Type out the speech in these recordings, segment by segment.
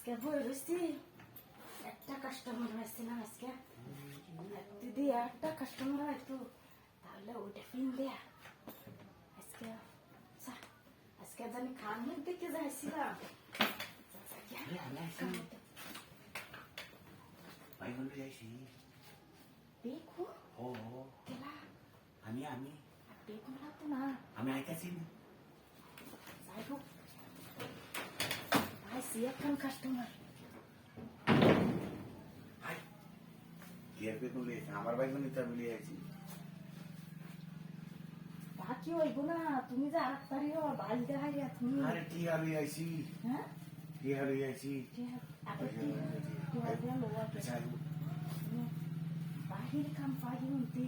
আজকে বই রয়েছি একটা কাস্টমার হয়েছে না আজকে যদি একটা কাস্টমার হয়তো তাহলে ওইটা ফিন দেয়া। আজকে আজকে জানি খানের দিকে যাইছিলাম। আমি আমি। তো আমি আইতাছি। যাই হোক। আইসি এখন কাস্টমার আমার বাইগন নিতে আমি লিয়ে আইছি তা কি হইব না তুমি যে আর পারিও বাল দেখাইয়া তুমি আরে কি আর লিয়ে আইছি হ্যাঁ কি আর লিয়ে আইছি আচ্ছা বাহির কাম পারি উনতি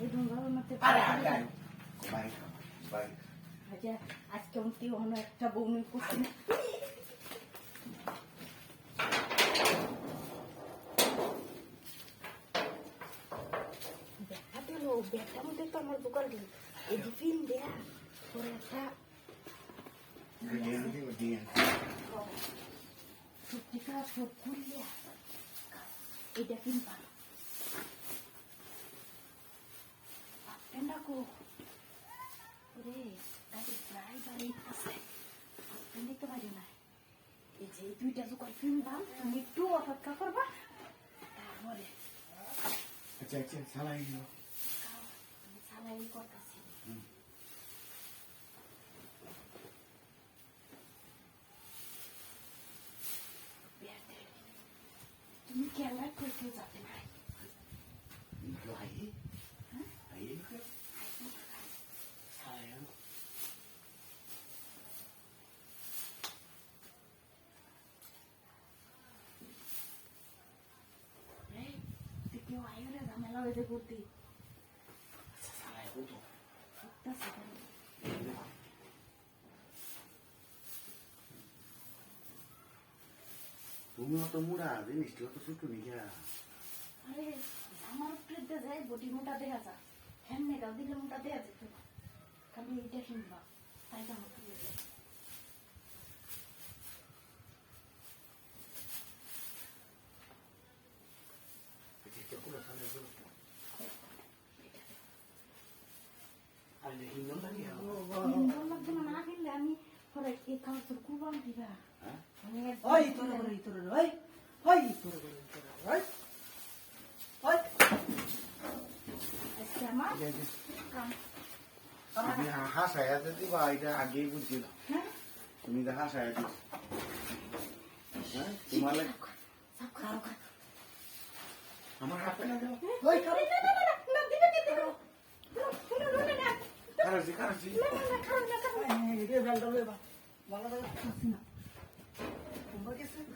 এই ডুঙ্গার মধ্যে আরে আরে বাইক বাইক আজকে আজকে উনতি অন্য একটা বউনি করছি না দেখা দিল ব্যাগটার মধ্যে তো আমার দোকান দিল এই টিফিন দেয়া পরে একটা সবজিটা সব করলে এটা কিনবা। ভাবতেন কো। ওরে গাড়ি প্রায় বাড়ি আছে দিতে পারি না এই যে দুইটা দোকান কিনবাম তুমি একটু অপেক্ষা করবা তারপরে। আচ্ছা আচ্ছা সালাই আমি সালাই করতেছি হুম। তুমি কেলা করতে যাবে না ইনকো আই হ্যাঁ আই ইনকো সালাই এই, তুই কেউ আয়ো রে ঝামেলা হয়েছে করতে আচ্ছা সালাই হতো করতেছে তুমিও তো মুড়া জিনিসটা ছোট নিকা আরে আমার দিয়ে যায় মোটা দেখা ফ্যান নেগাল দিলে মোটা দেয়া যেত। খালি এইটা কিনবা তাই তো আমার আমি করে ওই তোর করে তোর ওই ওই আজকে আমার কাম তুমি হাসায়া দিবা এটা আগেই বুঝছিলাম হ্যাঁ তুমি তো হাসায়া দিবা হ্যাঁ তোমার খাও খাও আমার হাতে লাগে ওই তোর না না না না দিবে দিবে না না না না না না খাও না খাও এই ভালো না তোমরা গেছে